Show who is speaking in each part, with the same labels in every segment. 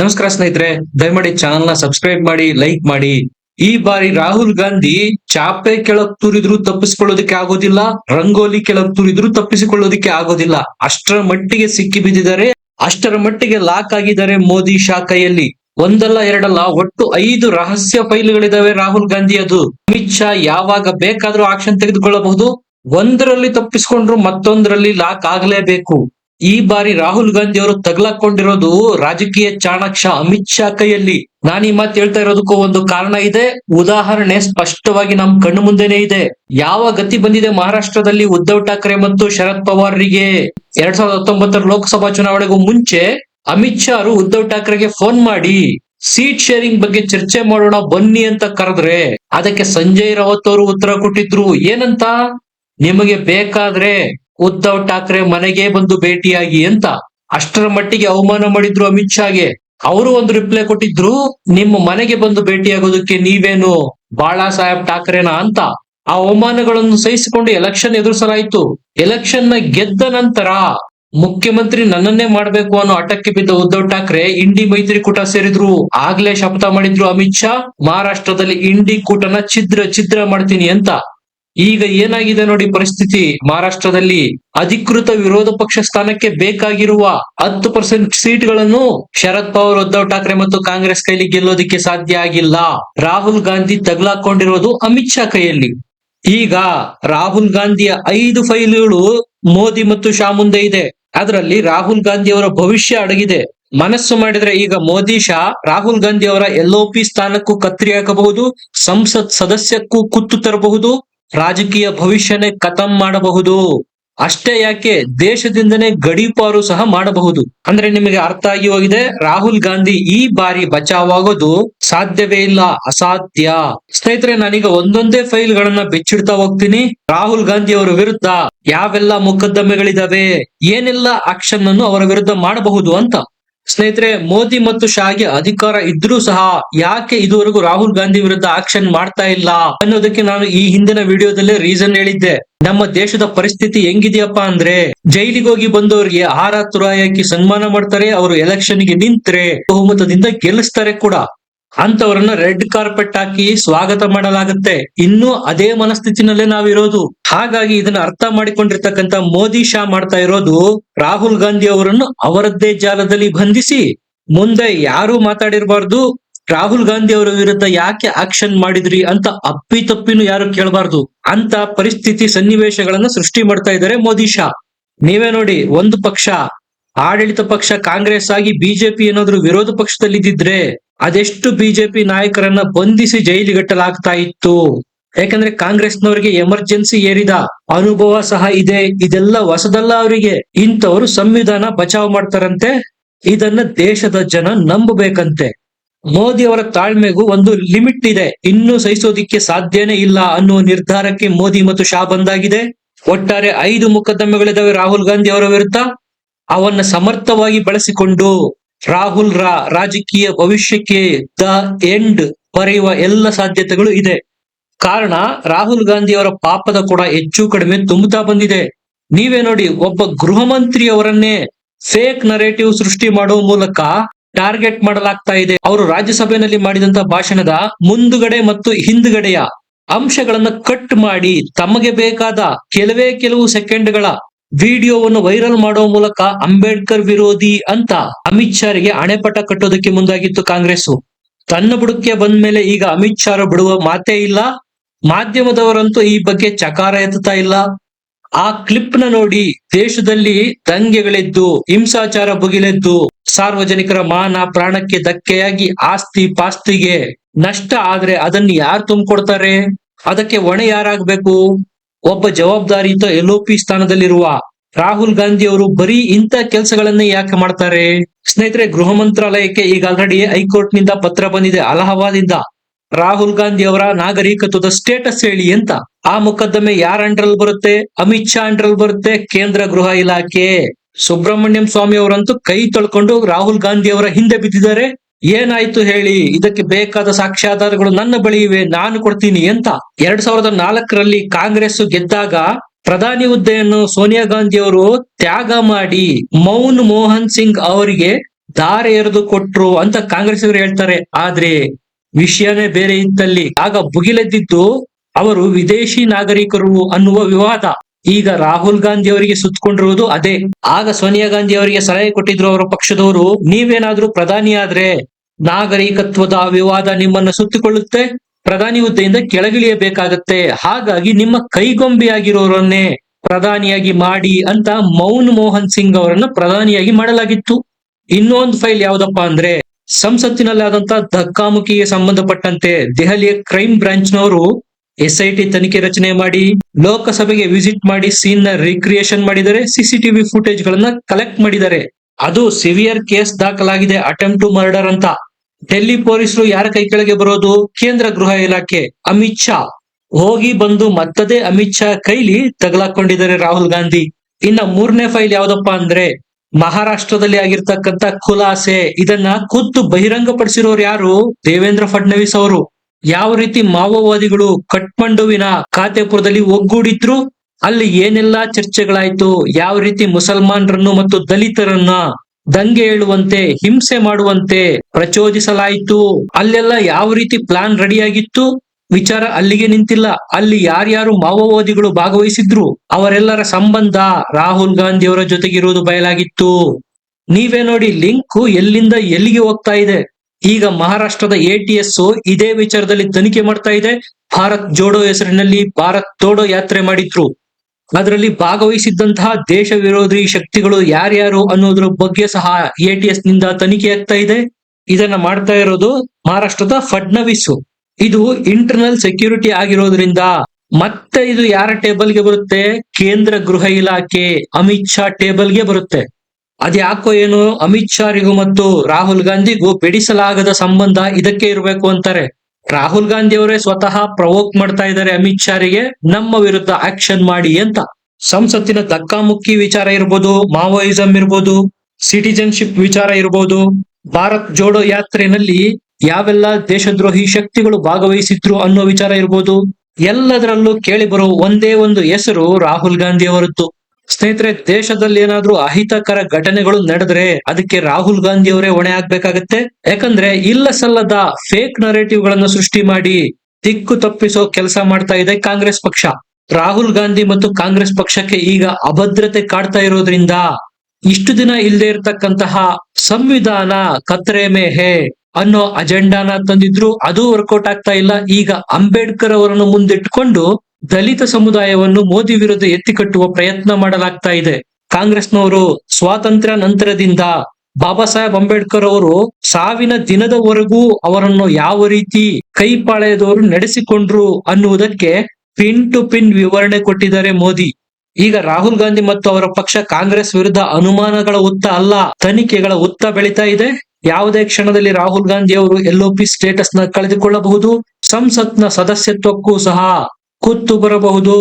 Speaker 1: ನಮಸ್ಕಾರ ಸ್ನೇಹಿತರೆ, ದಯಮಾಡಿ ಚಾನಲ್ನ ಸಬ್ಸ್ಕ್ರೈಬ್ ಮಾಡಿ ಲೈಕ್ ಮಾಡಿ. ಈ ಬಾರಿ ರಾಹುಲ್ ಗಾಂಧಿ ಚಾಪೆ ಕೆಳಗ್ ತೂರಿದ್ರು ತಪ್ಪಿಸಿಕೊಳ್ಳೋದಕ್ಕೆ ಆಗೋದಿಲ್ಲ, ರಂಗೋಲಿ ಕೆಳಗ್ ತೂರಿದ್ರು ತಪ್ಪಿಸಿಕೊಳ್ಳೋದಕ್ಕೆ ಆಗೋದಿಲ್ಲ. ಅಷ್ಟರ ಮಟ್ಟಿಗೆ ಸಿಕ್ಕಿ ಬಿದ್ದಿದ್ದಾರೆ, ಅಷ್ಟರ ಮಟ್ಟಿಗೆ ಲಾಕ್ ಆಗಿದ್ದಾರೆ ಮೋದಿ ಶಾ ಕೈಯಲ್ಲಿ. ಒಂದಲ್ಲ ಎರಡಲ್ಲ, ಒಟ್ಟು ಐದು ರಹಸ್ಯ ಫೈಲ್ಗಳಿದಾವೆ ರಾಹುಲ್ ಗಾಂಧಿ ಅದು. ಅಮಿತ್ ಶಾ ಯಾವಾಗ ಬೇಕಾದ್ರೂ ಆಕ್ಷನ್ ತೆಗೆದುಕೊಳ್ಳಬಹುದು. ಒಂದರಲ್ಲಿ ತಪ್ಪಿಸಿಕೊಂಡ್ರು ಮತ್ತೊಂದರಲ್ಲಿ ಲಾಕ್ ಆಗ್ಲೇಬೇಕು. ಈ ಬಾರಿ ರಾಹುಲ್ ಗಾಂಧಿ ಅವರು ತಗ್ಲಾಕೊಂಡಿರೋದು ರಾಜಕೀಯ ಚಾಣಾಕ್ಷ ಅಮಿತ್ ಶಾ ಕೈಯಲ್ಲಿ. ನಾನು ಈ ಮಾತು ಹೇಳ್ತಾ ಇರೋದಕ್ಕೂ ಒಂದು ಕಾರಣ ಇದೆ. ಉದಾಹರಣೆ ಸ್ಪಷ್ಟವಾಗಿ ನಮ್ ಕಣ್ಣು ಮುಂದೆನೆ ಇದೆ. ಯಾವ ಗತಿ ಬಂದಿದೆ ಮಹಾರಾಷ್ಟ್ರದಲ್ಲಿ ಉದ್ಧವ್ ಠಾಕ್ರೆ ಮತ್ತು ಶರದ್ ಪವಾರ್ರಿಗೆ? ಎರಡ್ ಸಾವಿರದ ಹತ್ತೊಂಬತ್ತರ ಲೋಕಸಭಾ ಚುನಾವಣೆಗೂ ಮುಂಚೆ ಅಮಿತ್ ಶಾ ಅವರು ಉದ್ಧವ್ ಠಾಕ್ರೆಗೆ ಫೋನ್ ಮಾಡಿ, ಸೀಟ್ ಶೇರಿಂಗ್ ಬಗ್ಗೆ ಚರ್ಚೆ ಮಾಡೋಣ, ಬನ್ನಿ ಅಂತ ಕರೆದ್ರೆ. ಅದಕ್ಕೆ ಸಂಜಯ್ ರಾವತ್ ಅವರು ಉತ್ತರ ಕೊಟ್ಟಿದ್ರು. ಏನಂತ? ನಿಮಗೆ ಬೇಕಾದ್ರೆ ಉದ್ಧವ್ ಠಾಕ್ರೆ ಮನೆಗೆ ಬಂದು ಭೇಟಿಯಾಗಿ ಅಂತ ಅಷ್ಟರ ಮಟ್ಟಿಗೆ ಅವಮಾನ ಮಾಡಿದ್ರು ಅಮಿತ್ ಶಾಗೆ ಅವರು ಒಂದು ರಿಪ್ಲೈ ಕೊಟ್ಟಿದ್ರು, ನಿಮ್ಮ ಮನೆಗೆ ಬಂದು ಭೇಟಿಯಾಗೋದಕ್ಕೆ ನೀವೇನು ಬಾಳಾ ಸಾಹೇಬ್ ಠಾಕ್ರೆನಾ? ಅಂತ. ಆ ಅವಮಾನಗಳನ್ನು ಸಹಿಸಿಕೊಂಡು ಎಲೆಕ್ಷನ್ ಎದುರಿಸಲಾಯಿತು. ಎಲೆಕ್ಷನ್ನ ಗೆದ್ದ ನಂತರ ಮುಖ್ಯಮಂತ್ರಿ ನನ್ನನ್ನೇ ಮಾಡ್ಬೇಕು ಅನ್ನೋ ಹಠಕ್ಕೆ ಬಿದ್ದ ಉದ್ಧವ್ ಠಾಕ್ರೆ ಇಂಡಿ ಮೈತ್ರಿಕೂಟ ಸೇರಿದ್ರು. ಆಗ್ಲೇ ಶಪಥ ಮಾಡಿದ್ರು ಅಮಿತ್ ಶಾ ಮಹಾರಾಷ್ಟ್ರದಲ್ಲಿ ಇಂಡಿ ಕೂಟನ ಛಿದ್ರ ಛಿದ್ರ ಮಾಡ್ತೀನಿ ಅಂತ. ಈಗ ಏನಾಗಿದೆ ನೋಡಿ ಪರಿಸ್ಥಿತಿ. ಮಹಾರಾಷ್ಟ್ರದಲ್ಲಿ ಅಧಿಕೃತ ವಿರೋಧ ಪಕ್ಷ ಸ್ಥಾನಕ್ಕೆ ಬೇಕಾಗಿರುವ ಹತ್ತು ಪರ್ಸೆಂಟ್ ಸೀಟ್ಗಳನ್ನು ಶರದ್ ಪವಾರ್, ಉದ್ಧವ್ ಠಾಕ್ರೆ ಮತ್ತು ಕಾಂಗ್ರೆಸ್ ಕೈಲಿ ಗೆಲ್ಲೋದಿಕ್ಕೆ ಸಾಧ್ಯ ಆಗಿಲ್ಲ. ರಾಹುಲ್ ಗಾಂಧಿ ತಗ್ಲಾಕೊಂಡಿರೋದು ಅಮಿತ್ ಶಾ ಕೈಯಲ್ಲಿ. ಈಗ ರಾಹುಲ್ ಗಾಂಧಿಯ ಐದು ಫೈಲ್ಗಳು ಮೋದಿ ಮತ್ತು ಶಾ ಮುಂದೆ ಇದೆ. ಅದರಲ್ಲಿ ರಾಹುಲ್ ಗಾಂಧಿ ಅವರ ಭವಿಷ್ಯ ಅಡಗಿದೆ. ಮನಸ್ಸು ಮಾಡಿದ್ರೆ ಈಗ ಮೋದಿ, ಶಾ, ರಾಹುಲ್ ಗಾಂಧಿ ಅವರ ಎಲ್ಒಪಿ ಸ್ಥಾನಕ್ಕೂ ಕತ್ತರಿ ಹಾಕಬಹುದು, ಸಂಸತ್ ಸದಸ್ಯಕ್ಕೂ ಕುತ್ತು ತರಬಹುದು ರಾಜಕೀಯ ಭವಿಷ್ಯನೇ ಕತಂ ಮಾಡಬಹುದು. ಅಷ್ಟೇ ಯಾಕೆ ದೇಶದಿಂದನೇ ಗಡೀಪಾರು ಸಹ ಮಾಡಬಹುದು. ಅಂದ್ರೆ ನಿಮಗೆ ಅರ್ಥ ಆಗಿ ಹೋಗಿದೆ, ರಾಹುಲ್ ಗಾಂಧಿ ಈ ಬಾರಿ ಬಚಾವಾಗೋದು ಸಾಧ್ಯವೇ ಇಲ್ಲ, ಅಸಾಧ್ಯ. ಸ್ನೇಹಿತರೆ, ನಾನೀಗ ಒಂದೊಂದೇ ಫೈಲ್ ಗಳನ್ನ ಬಿಚ್ಚಿಡ್ತಾ ಹೋಗ್ತೀನಿ. ರಾಹುಲ್ ಗಾಂಧಿ ಅವರ ವಿರುದ್ಧ ಯಾವೆಲ್ಲ ಮೊಕದ್ದಮೆಗಳಿದಾವೆ, ಏನೆಲ್ಲ ಆಕ್ಷನ್ ಅನ್ನು ಅವರ ವಿರುದ್ಧ ಮಾಡಬಹುದು ಅಂತ. ಸ್ನೇಹಿತರೆ, ಮೋದಿ ಮತ್ತು ಶಾಗೆ ಅಧಿಕಾರ ಇದ್ರೂ ಸಹ ಯಾಕೆ ಇದುವರೆಗೂ ರಾಹುಲ್ ಗಾಂಧಿ ವಿರುದ್ಧ ಆಕ್ಷನ್ ಮಾಡ್ತಾ ಇಲ್ಲ ಅನ್ನೋದಕ್ಕೆ ನಾನು ಈ ಹಿಂದಿನ ವಿಡಿಯೋದಲ್ಲೇ ರೀಸನ್ ಹೇಳಿದ್ದೆ. ನಮ್ಮ ದೇಶದ ಪರಿಸ್ಥಿತಿ ಹೆಂಗಿದೆಯಪ್ಪ ಅಂದ್ರೆ, ಜೈಲಿಗೆ ಹೋಗಿ ಬಂದವರಿಗೆ ಆಹಾರ ಸನ್ಮಾನ ಮಾಡ್ತಾರೆ, ಅವರು ಎಲೆಕ್ಷನ್ಗೆ ನಿಂತ್ರೆ ಬಹುಮತದಿಂದ ಗೆಲ್ಲಿಸ್ತಾರೆ ಕೂಡ. ಅಂತವರನ್ನ ರೆಡ್ ಕಾರ್ಪೆಟ್ ಹಾಕಿ ಸ್ವಾಗತ ಮಾಡಲಾಗುತ್ತೆ. ಇನ್ನು ಅದೇ ಮನಸ್ಥಿತಿನಲ್ಲೇ ನಾವಿರೋದು. ಹಾಗಾಗಿ ಇದನ್ನ ಅರ್ಥ ಮಾಡಿಕೊಂಡಿರ್ತಕ್ಕಂಥ ಮೋದಿ ಶಾ ಮಾಡ್ತಾ ಇರೋದು ರಾಹುಲ್ ಗಾಂಧಿ ಅವರನ್ನು ಅವರದ್ದೇ ಜಾಲದಲ್ಲಿ ಬಂಧಿಸಿ, ಮುಂದೆ ಯಾರು ಮಾತಾಡಿರಬಾರ್ದು, ರಾಹುಲ್ ಗಾಂಧಿ ಅವರ ವಿರುದ್ಧ ಯಾಕೆ ಆಕ್ಷನ್ ಮಾಡಿದ್ರಿ ಅಂತ ಅಪ್ಪಿ ತಪ್ಪಿನೂ ಯಾರು ಕೇಳಬಾರ್ದು. ಅಂತ ಪರಿಸ್ಥಿತಿ ಸನ್ನಿವೇಶಗಳನ್ನ ಸೃಷ್ಟಿ ಮಾಡ್ತಾ ಇದ್ದಾರೆ ಮೋದಿ ಶಾ. ನೀವೇ ನೋಡಿ, ಒಂದು ಪಕ್ಷ, ಆಡಳಿತ ಪಕ್ಷ ಕಾಂಗ್ರೆಸ್ ಆಗಿ ಬಿಜೆಪಿ ಏನಾದ್ರು ವಿರೋಧ ಪಕ್ಷದಲ್ಲಿದ್ದಿದ್ರೆ ಅದೆಷ್ಟು ಬಿಜೆಪಿ ನಾಯಕರನ್ನ ಬಂಧಿಸಿ ಜೈಲಿಗಟ್ಟಲಾಗ್ತಾ ಇತ್ತು? ಯಾಕಂದ್ರೆ ಕಾಂಗ್ರೆಸ್ನವರಿಗೆ ಎಮರ್ಜೆನ್ಸಿ ಏರಿದ ಅನುಭವ ಸಹ ಇದೆ. ಇದೆಲ್ಲ ಹೊಸದಲ್ಲ ಅವರಿಗೆ. ಇಂಥವ್ರು ಸಂವಿಧಾನ ಬಚಾವ್ ಮಾಡ್ತಾರಂತೆ. ಇದನ್ನ ದೇಶದ ಜನ ನಂಬಬೇಕಂತೆ. ಮೋದಿ ಅವರ ತಾಳ್ಮೆಗೂ ಒಂದು ಲಿಮಿಟ್ ಇದೆ. ಇನ್ನೂ ಸಹಿಸೋದಿಕ್ಕೆ ಸಾಧ್ಯನೇ ಇಲ್ಲ ಅನ್ನುವ ನಿರ್ಧಾರಕ್ಕೆ ಮೋದಿ ಮತ್ತು ಶಾ ಬಂದಾಗಿದೆ. ಒಟ್ಟಾರೆ ಐದು ಮೊಕದ್ದಮೆಗಳಿದಾವೆ ರಾಹುಲ್ ಗಾಂಧಿ ಅವರ ವಿರುದ್ಧ. ಅವನ್ನ ಸಮರ್ಥವಾಗಿ ಬಳಸಿಕೊಂಡು ರಾಹುಲ್ ರ ರಾಜಕೀಯ ಭವಿಷ್ಯಕ್ಕೆ ದ ಎಂಡ್ ಬರೆಯುವ ಎಲ್ಲ ಸಾಧ್ಯತೆಗಳು ಇದೆ. ಕಾರಣ, ರಾಹುಲ್ ಗಾಂಧಿ ಅವರ ಪಾಪದ ಕೂಡ ಹೆಚ್ಚು ಕಡಿಮೆ ತುಂಬುತ್ತಾ ಬಂದಿದೆ. ನೀವೇ ನೋಡಿ, ಒಬ್ಬ ಗೃಹ ಮಂತ್ರಿ ಅವರನ್ನೇ ಫೇಕ್ ನರೇಟಿವ್ ಸೃಷ್ಟಿ ಮಾಡುವ ಮೂಲಕ ಟಾರ್ಗೆಟ್ ಮಾಡಲಾಗ್ತಾ ಇದೆ. ಅವರು ರಾಜ್ಯಸಭೆಯಲ್ಲಿ ಮಾಡಿದಂತ ಭಾಷಣದ ಮುಂದುಗಡೆ ಮತ್ತು ಹಿಂದುಗಡೆಯ ಅಂಶಗಳನ್ನ ಕಟ್ ಮಾಡಿ ತಮಗೆ ಬೇಕಾದ ಕೆಲವೇ ಕೆಲವು ಸೆಕೆಂಡ್ಗಳ ವಿಡಿಯೋವನ್ನು ವೈರಲ್ ಮಾಡುವ ಮೂಲಕ ಅಂಬೇಡ್ಕರ್ ವಿರೋಧಿ ಅಂತ ಅಮಿತ್ ಶಾರಿಗೆ ಅಣೆಪಟ ಕಟ್ಟೋದಕ್ಕೆ ಮುಂದಾಗಿತ್ತು ಕಾಂಗ್ರೆಸ್. ತನ್ನ ಬುಡಕ್ಕೆ ಬಂದ ಮೇಲೆ ಈಗ ಅಮಿತ್ ಶಾ ಬಿಡುವ ಮಾತೇ ಇಲ್ಲ. ಮಾಧ್ಯಮದವರಂತೂ ಈ ಬಗ್ಗೆ ಚಕಾರ ಎತ್ತುತ್ತಾ ಇಲ್ಲ. ಆ ಕ್ಲಿಪ್ನ ನೋಡಿ ದೇಶದಲ್ಲಿ ದಂಗೆಗಳೆದ್ದು, ಹಿಂಸಾಚಾರ ಭುಗಿಲೆದ್ದು, ಸಾರ್ವಜನಿಕರ ಮಾನ ಪ್ರಾಣಕ್ಕೆ ಧಕ್ಕೆಯಾಗಿ ಆಸ್ತಿ ಪಾಸ್ತಿಗೆ ನಷ್ಟ ಆದ್ರೆ ಅದನ್ನ ಯಾರು ತುಂಬಿಕೊಡ್ತಾರೆ? ಅದಕ್ಕೆ ಹೊಣೆ ಯಾರಾಗ್ಬೇಕು? ಒಬ್ಬ ಜವಾಬ್ದಾರಿಯುತ ಎಲ್ಒಪಿ ಸ್ಥಾನದಲ್ಲಿರುವ ರಾಹುಲ್ ಗಾಂಧಿ ಅವರು ಬರೀ ಇಂಥ ಕೆಲಸಗಳನ್ನೇ ಯಾಕೆ ಮಾಡ್ತಾರೆ? ಸ್ನೇಹಿತರೆ, ಗೃಹ ಮಂತ್ರಾಲಯಕ್ಕೆ ಈಗ ಆಲ್ರೆಡಿ ಹೈಕೋರ್ಟ್ನಿಂದ ಪತ್ರ ಬಂದಿದೆ. ಅಲಹಾಬಾದಿಂದ ರಾಹುಲ್ ಗಾಂಧಿ ಅವರ ನಾಗರಿಕತ್ವದ ಸ್ಟೇಟಸ್ ಹೇಳಿ ಅಂತ. ಆ ಮೊಕದ್ದಮೆ ಯಾರ ಅಂಡ್ರಲ್ಲಿ ಬರುತ್ತೆ? ಅಮಿತ್ ಶಾ ಅಂಡ್ರಲ್ಲಿ ಬರುತ್ತೆ ಕೇಂದ್ರ ಗೃಹ ಇಲಾಖೆ. ಸುಬ್ರಹ್ಮಣ್ಯಂ ಸ್ವಾಮಿ ಅವರಂತೂ ಕೈ ತೊಳ್ಕೊಂಡು ರಾಹುಲ್ ಗಾಂಧಿ ಅವರ ಹಿಂದೆ ಬಿದ್ದಿದ್ದಾರೆ. ಏನಾಯ್ತು ಹೇಳಿ? ಇದಕ್ಕೆ ಬೇಕಾದ ಸಾಕ್ಷ್ಯಾಧಾರಗಳು ನನ್ನ ಬಳಿ ಇವೆ ನಾನು ಕೊಡ್ತೀನಿ ಅಂತ. ಎರಡ್ ಸಾವಿರದ ನಾಲ್ಕರಲ್ಲಿ ಕಾಂಗ್ರೆಸ್ ಗೆದ್ದಾಗ ಪ್ರಧಾನಿ ಹುದ್ದೆಯನ್ನು ಸೋನಿಯಾ ಗಾಂಧಿ ಅವರು ತ್ಯಾಗ ಮಾಡಿ ಮೌನ್ ಮೋಹನ್ ಸಿಂಗ್ ಅವರಿಗೆ ದಾರ ಎರೆದು ಕೊಟ್ರು ಅಂತ ಕಾಂಗ್ರೆಸ್ಸಿಗರು ಹೇಳ್ತಾರೆ. ಆದ್ರೆ ವಿಷಯನೇ ಬೇರೆ ಇತ್ತಲ್ಲಿ. ಆಗ ಭುಗಿಲೆದ್ದಿದ್ದು ಅವರು ವಿದೇಶಿ ನಾಗರಿಕರು ಅನ್ನುವ ವಿವಾದ. ಈಗ ರಾಹುಲ್ ಗಾಂಧಿ ಅವರಿಗೆ ಸುತ್ತಕೊಂಡಿರುವುದು ಅದೇ. ಆಗ ಸೋನಿಯಾ ಗಾಂಧಿ ಅವರಿಗೆ ಸಲಹೆ ಕೊಟ್ಟಿದ್ರು ಅವರ ಪಕ್ಷದವರು, ನೀವೇನಾದ್ರೂ ಪ್ರಧಾನಿ ಆದ್ರೆ ನಾಗರಿಕತ್ವದ ವಿವಾದ ನಿಮ್ಮನ್ನ ಸುತ್ತಿಕೊಳ್ಳುತ್ತೆ. ಪ್ರಧಾನಿ ಹುದ್ದೆಯಿಂದ ಕೆಳಗಿಳಿಯಬೇಕಾಗತ್ತೆ. ಹಾಗಾಗಿ ನಿಮ್ಮ ಕೈಗೊಂಬೆಯಾಗಿರೋರನ್ನೇ ಪ್ರಧಾನಿಯಾಗಿ ಮಾಡಿ ಅಂತ ಮೌನ್ ಮೋಹನ್ ಸಿಂಗ್ ಅವರನ್ನ ಪ್ರಧಾನಿಯಾಗಿ ಮಾಡಲಾಗಿತ್ತು. ಇನ್ನೊಂದು ಫೈಲ್ ಯಾವ್ದಪ್ಪ ಅಂದ್ರೆ ಸಂಸತ್ತಿನಲ್ಲಿ ಆದಂತ ಧಕ್ಕಾಮುಕ್ಕಿಗೆ ಸಂಬಂಧಪಟ್ಟಂತೆ ದೆಹಲಿಯ ಕ್ರೈಮ್ ಬ್ರಾಂಚ್ ನವರು ಎಸ್ ಐ ತನಿಖೆ ರಚನೆ ಮಾಡಿ, ಲೋಕಸಭೆಗೆ ವಿಸಿಟ್ ಮಾಡಿ ಸೀನ್ನ ರಿಕ್ರಿಯೇಷನ್ ಮಾಡಿದರೆ, ಸಿಸಿಟಿವಿ ಫುಟೇಜ್ ಗಳನ್ನ ಕಲೆಕ್ಟ್ ಮಾಡಿದ್ದಾರೆ ಅದು ಸಿವಿಯರ್ ಕೇಸ್ ದಾಖಲಾಗಿದೆ, ಅಟೆಂಪ್ಟ್ ಟು ಮರ್ಡರ್ ಅಂತ. ಡೆಲ್ಲಿ ಪೊಲೀಸರು ಯಾರ ಕೈ ಕೆಳಗೆ ಬರೋದು? ಕೇಂದ್ರ ಗೃಹ ಇಲಾಖೆ. ಅಮಿತ್ ಶಾ. ಹೋಗಿ ಬಂದು ಮತ್ತದೇ ಅಮಿತ್ ಶಾ ಕೈಲಿ ತಗಲಾಕೊಂಡಿದ್ದಾರೆ ರಾಹುಲ್ ಗಾಂಧಿ. ಇನ್ನ ಮೂರನೇ ಫೈಲ್ ಯಾವ್ದಪ್ಪ ಅಂದ್ರೆ ಮಹಾರಾಷ್ಟ್ರದಲ್ಲಿ ಆಗಿರ್ತಕ್ಕಂತ ಖುಲಾಸೆ. ಇದನ್ನ ಖುದ್ದು ಬಹಿರಂಗಪಡಿಸಿರೋರು ಯಾರು? ದೇವೇಂದ್ರ ಫಡ್ನವೀಸ್ ಅವರು. ಯಾವ ರೀತಿ ಮಾವೋವಾದಿಗಳು ಕಠ್ಮಂಡುವಿನ ಖಾತೆಪುರದಲ್ಲಿ ಒಗ್ಗೂಡಿದ್ರು? ಅಲ್ಲಿ ಏನೆಲ್ಲಾ ಚರ್ಚೆಗಳಾಯ್ತು? ಯಾವ ರೀತಿ ಮುಸಲ್ಮಾನರನ್ನು ಮತ್ತು ದಲಿತರನ್ನ ದಂಗೆ ಏಳುವಂತೆ, ಹಿಂಸೆ ಮಾಡುವಂತೆ ಪ್ರಚೋದಿಸಲಾಯಿತು. ಅಲ್ಲೆಲ್ಲ ಯಾವ ರೀತಿ ಪ್ಲಾನ್ ರೆಡಿಯಾಗಿತ್ತು ವಿಚಾರ ಅಲ್ಲಿಗೆ ನಿಂತಿಲ್ಲ. ಅಲ್ಲಿ ಯಾರ್ಯಾರು ಮಾವೋವಾದಿಗಳು ಭಾಗವಹಿಸಿದ್ರು? ಅವರೆಲ್ಲರ ಸಂಬಂಧ ರಾಹುಲ್ ಗಾಂಧಿ ಅವರ ಜೊತೆಗಿರುವುದು ಬಯಲಾಗಿತ್ತು. ನೀವೇ ನೋಡಿ, ಲಿಂಕ್ ಎಲ್ಲಿಂದ ಎಲ್ಲಿಗೆ ಹೋಗ್ತಾ ಇದೆ? ಈಗ ಮಹಾರಾಷ್ಟ್ರದ ಎಟಿಎಸ್ ಇದೇ ವಿಚಾರದಲ್ಲಿ ತನಿಖೆ ಮಾಡ್ತಾ ಇದೆ. ಭಾರತ್ ಜೋಡೋ ಹೆಸರಿನಲ್ಲಿ ಭಾರತ್ ತೋಡೋ ಯಾತ್ರೆ ಮಾಡಿದ್ರು. ಅದರಲ್ಲಿ ಭಾಗವಹಿಸಿದ್ದಂತಹ ದೇಶ ವಿರೋಧಿ ಶಕ್ತಿಗಳು ಯಾರ್ಯಾರು ಅನ್ನೋದ್ರ ಬಗ್ಗೆ ಸಹ ಎಟಿಎಸ್ನಿಂದ ತನಿಖೆ ಆಗ್ತಾ ಇದೆ. ಇದನ್ನ ಮಾಡ್ತಾ ಇರೋದು ಮಹಾರಾಷ್ಟ್ರದ ಫಡ್ನವೀಸ್. ಇದು ಇಂಟರ್ನಲ್ ಸೆಕ್ಯೂರಿಟಿ ಆಗಿರೋದ್ರಿಂದ ಮತ್ತೆ ಇದು ಯಾರ ಟೇಬಲ್ಗೆ ಬರುತ್ತೆ? ಕೇಂದ್ರ ಗೃಹ ಇಲಾಖೆ ಅಮಿತ್ ಶಾ ಟೇಬಲ್ಗೆ ಬರುತ್ತೆ. ಅದ್ಯಾಕೋ ಏನು? ಅಮಿತ್ ಶಾರಿಗೂ ಮತ್ತು ರಾಹುಲ್ ಗಾಂಧಿಗೂ ಬಿಡಿಸಲಾಗದ ಸಂಬಂಧ ಇದಕ್ಕೆ ಇರಬೇಕು ಅಂತಾರೆ. ರಾಹುಲ್ ಗಾಂಧಿ ಅವರೇ ಸ್ವತಃ ಪ್ರವೋಕ್ ಮಾಡ್ತಾ ಇದ್ದಾರೆ ಅಮಿತ್ ಶಾರಿಗೆ, ನಮ್ಮ ವಿರುದ್ಧ ಆಕ್ಷನ್ ಮಾಡಿ ಅಂತ. ಸಂಸತ್ತಿನ ಧಕ್ಕಾಮುಕ್ಕಿ ವಿಚಾರ ಇರ್ಬೋದು, ಮಾವೋಯಿಸಂ ಇರ್ಬೋದು ಸಿಟಿಜನ್ಶಿಪ್ ವಿಚಾರ ಇರ್ಬೋದು, ಭಾರತ್ ಜೋಡೋ ಯಾತ್ರೆನಲ್ಲಿ ಯಾವೆಲ್ಲ ದೇಶದ್ರೋಹಿ ಶಕ್ತಿಗಳು ಭಾಗವಹಿಸಿದ್ರು ಅನ್ನೋ ವಿಚಾರ ಇರ್ಬೋದು, ಎಲ್ಲದರಲ್ಲೂ ಕೇಳಿ ಬರೋ ಒಂದೇ ಒಂದು ಹೆಸರು ರಾಹುಲ್ ಗಾಂಧಿ ಅವರದ್ದು ಸ್ನೇಹಿತರೆ, ದೇಶದಲ್ಲಿ ಏನಾದ್ರೂ ಅಹಿತಕರ ಘಟನೆಗಳು ನಡೆದ್ರೆ ಅದಕ್ಕೆ ರಾಹುಲ್ ಗಾಂಧಿ ಅವರೇ ಹೊಣೆ ಆಗ್ಬೇಕಾಗತ್ತೆ? ಯಾಕಂದ್ರೆ ಇಲ್ಲ ಸಲ್ಲದ ಫೇಕ್ ನರೇಟಿವ್ಗಳನ್ನು ಸೃಷ್ಟಿ ಮಾಡಿ ದಿಕ್ಕು ತಪ್ಪಿಸೋ ಕೆಲಸ ಮಾಡ್ತಾ ಇದೆ ಕಾಂಗ್ರೆಸ್ ಪಕ್ಷ. ರಾಹುಲ್ ಗಾಂಧಿ ಮತ್ತು ಕಾಂಗ್ರೆಸ್ ಪಕ್ಷಕ್ಕೆ ಈಗ ಅಭದ್ರತೆ ಕಾಡ್ತಾ ಇರೋದ್ರಿಂದ ಇಷ್ಟು ದಿನ ಇಲ್ಲದೆ ಇರತಕ್ಕಂತಹ ಸಂವಿಧಾನ ಕತ್ರೆ ಮೇಹೆ ಅನ್ನೋ ಅಜೆಂಡಾನ ತಂದಿದ್ರು, ಅದು ವರ್ಕೌಟ್ ಆಗ್ತಾ ಇಲ್ಲ. ಈಗ ಅಂಬೇಡ್ಕರ್ ಅವರನ್ನು ಮುಂದಿಟ್ಟುಕೊಂಡು ದಲಿತ ಸಮುದಾಯವನ್ನು ಮೋದಿ ವಿರುದ್ಧ ಎತ್ತಿಕಟ್ಟುವ ಪ್ರಯತ್ನ ಮಾಡಲಾಗ್ತಾ ಇದೆ. ಕಾಂಗ್ರೆಸ್ನವರು ಸ್ವಾತಂತ್ರ್ಯ ನಂತರದಿಂದ ಬಾಬಾ ಸಾಹೇಬ್ ಅಂಬೇಡ್ಕರ್ ಅವರು ಸಾವಿನ ದಿನದವರೆಗೂ ಅವರನ್ನು ಯಾವ ರೀತಿ ಕೈಪಾಳೆಯದವರು ನಡೆಸಿಕೊಂಡ್ರು ಅನ್ನುವುದಕ್ಕೆ ಪಿನ್ ಟು ಪಿನ್ ವಿವರಣೆ ಕೊಟ್ಟಿದ್ದಾರೆ ಮೋದಿ. ಈಗ ರಾಹುಲ್ ಗಾಂಧಿ ಮತ್ತು ಅವರ ಪಕ್ಷ ಕಾಂಗ್ರೆಸ್ ವಿರುದ್ಧ ಅನುಮಾನಗಳ ಉತ್ತ ಅಲ್ಲ, ತನಿಖೆಗಳ ಉತ್ತ ಬೆಳೀತಾ ಇದೆ. ಯಾವುದೇ ಕ್ಷಣದಲ್ಲಿ ರಾಹುಲ್ ಗಾಂಧಿ ಅವರು ಎಲ್ಒಪಿ ಸ್ಟೇಟಸ್ನ ಕಳೆದುಕೊಳ್ಳಬಹುದು. ಸಂಸತ್ನ ಸದಸ್ಯತ್ವಕ್ಕೂ ಸಹ ಕುತ್ತು ಬರಬಹುದು.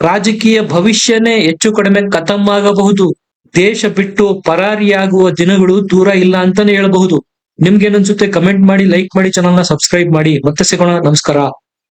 Speaker 1: ರಾಜಕೀಯ ಭವಿಷ್ಯನೇ ಹೆಚ್ಚು ಕಡಿಮೆ ಖತಮ್ ಆಗಬಹುದು ದೇಶ ಬಿಟ್ಟು ಪರಾರಿಯಾಗುವ ದಿನಗಳು ದೂರ ಇಲ್ಲ ಅಂತಾನೆ ಹೇಳಬಹುದು. ನಿಮ್ಗೆ ಏನನ್ಸುತ್ತೆ ಕಮೆಂಟ್ ಮಾಡಿ ಲೈಕ್ ಮಾಡಿ ಚಾನಲ್ನ ಸಬ್ಸ್ಕ್ರೈಬ್ ಮಾಡಿ. ಮತ್ತೆ ಸಿಗೋಣ. ನಮಸ್ಕಾರ.